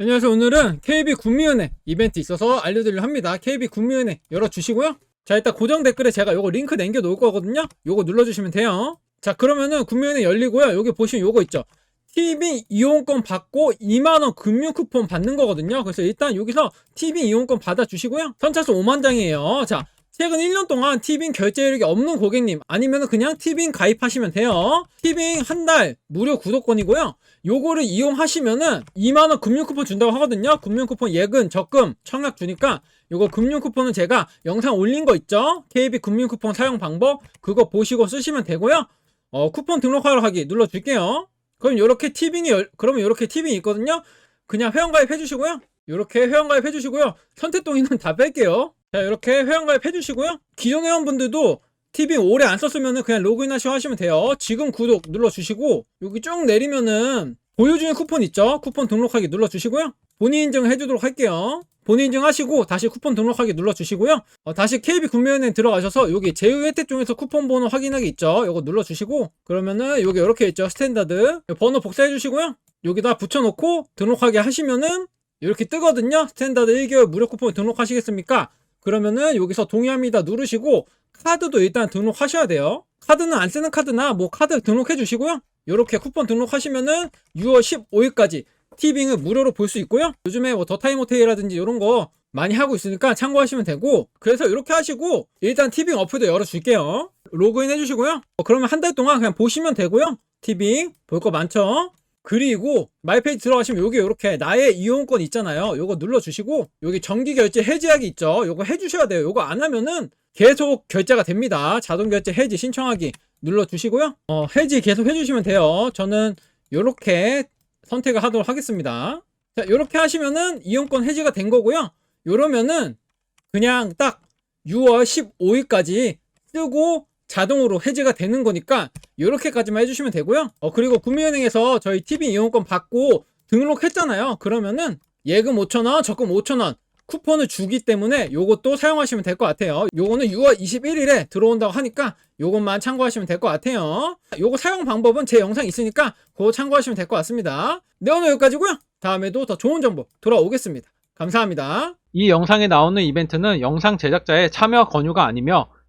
안녕하세요. 오늘은 KB 국민은행 이벤트 있어서 알려드리려 합니다. KB 국민은행 열어주시고요. 자, 일단 고정 댓글에 제가 요거 링크 남겨 놓을 거거든요. 요거 눌러주시면 돼요. 자, 그러면은 국민은행 열리고요. 여기 보시면 요거 있죠. TV 이용권 받고 2만원 금융 쿠폰 받는 거거든요. 그래서 일단 여기서 TV 이용권 받아주시고요. 선착순 5만 장이에요. 자, 최근 1년 동안 티빙 결제 이력이 없는 고객님 아니면 그냥 티빙 가입하시면 돼요. 티빙 한 달 무료 구독권이고요. 요거를 이용하시면은 2만원 금융 쿠폰 준다고 하거든요. 금융 쿠폰 예금, 적금, 청약 주니까 요거 금융 쿠폰은 제가 영상 올린 거 있죠? KB 금융 쿠폰 사용 방법 그거 보시고 쓰시면 되고요. 어, 쿠폰 등록하러 가기 눌러 줄게요. 그럼 요렇게 티빙이 열, 그러면 요렇게 티빙이 있거든요. 그냥 회원 가입 해 주시고요. 요렇게 회원 가입 해 주시고요. 선택동의는 다 뺄게요. 자, 이렇게 회원가입 해주시고요. 기존 회원분들도 TV 오래 안 썼으면 그냥 로그인 하시고 하시면 돼요. 지금 구독 눌러주시고, 여기 쭉 내리면은 보유 중인 쿠폰 있죠? 쿠폰 등록하기 눌러주시고요. 본인 인증 해주도록 할게요. 본인 인증 하시고, 다시 쿠폰 등록하기 눌러주시고요. 어, 다시 KB 국민은행 들어가셔서, 여기 제휴 혜택 중에서 쿠폰 번호 확인하기 있죠? 요거 눌러주시고, 그러면은 여기 이렇게 있죠? 스탠다드. 번호 복사해 주시고요. 여기다 붙여놓고 등록하게 하시면은 이렇게 뜨거든요. 스탠다드 1개월 무료 쿠폰 등록하시겠습니까? 그러면은 여기서 동의합니다 누르시고 카드도 일단 등록하셔야 돼요. 카드는 안 쓰는 카드나 뭐 카드 등록해 주시고요. 이렇게 쿠폰 등록하시면은 6월 15일까지 티빙을 무료로 볼 수 있고요. 요즘에 뭐 더타임 호텔이라든지 이런 거 많이 하고 있으니까 참고하시면 되고 그래서 이렇게 하시고 일단 티빙 어플도 열어줄게요. 로그인 해주시고요. 어, 그러면 한 달 동안 그냥 보시면 되고요. 티빙 볼 거 많죠. 그리고 마이페이지 들어가시면 여기 이렇게 나의 이용권 있잖아요. 요거 눌러주시고 여기 정기 결제 해지하기 있죠. 요거 해주셔야 돼요. 요거 안 하면은 계속 결제가 됩니다. 자동 결제 해지 신청하기 눌러주시고요. 어, 해지 계속 해주시면 돼요. 저는 요렇게 선택을 하도록 하겠습니다. 자, 요렇게 하시면은 이용권 해지가 된 거고요. 요러면은 그냥 딱 6월 15일까지 쓰고 자동으로 해지가 되는 거니까 이렇게까지만 해주시면 되고요. 어 그리고 구미은행에서 저희 TV 이용권 받고 등록했잖아요. 그러면은 예금 5,000원, 적금 5,000원 쿠폰을 주기 때문에 요것도 사용하시면 될 것 같아요. 요거는 6월 21일에 들어온다고 하니까 요것만 참고하시면 될 것 같아요. 요거 사용 방법은 제 영상 있으니까 그거 참고하시면 될 것 같습니다. 네 오늘 여기까지고요. 다음에도 더 좋은 정보 돌아오겠습니다. 감사합니다. 이 영상에 나오는 이벤트는 영상 제작자의 참여 권유가 아니며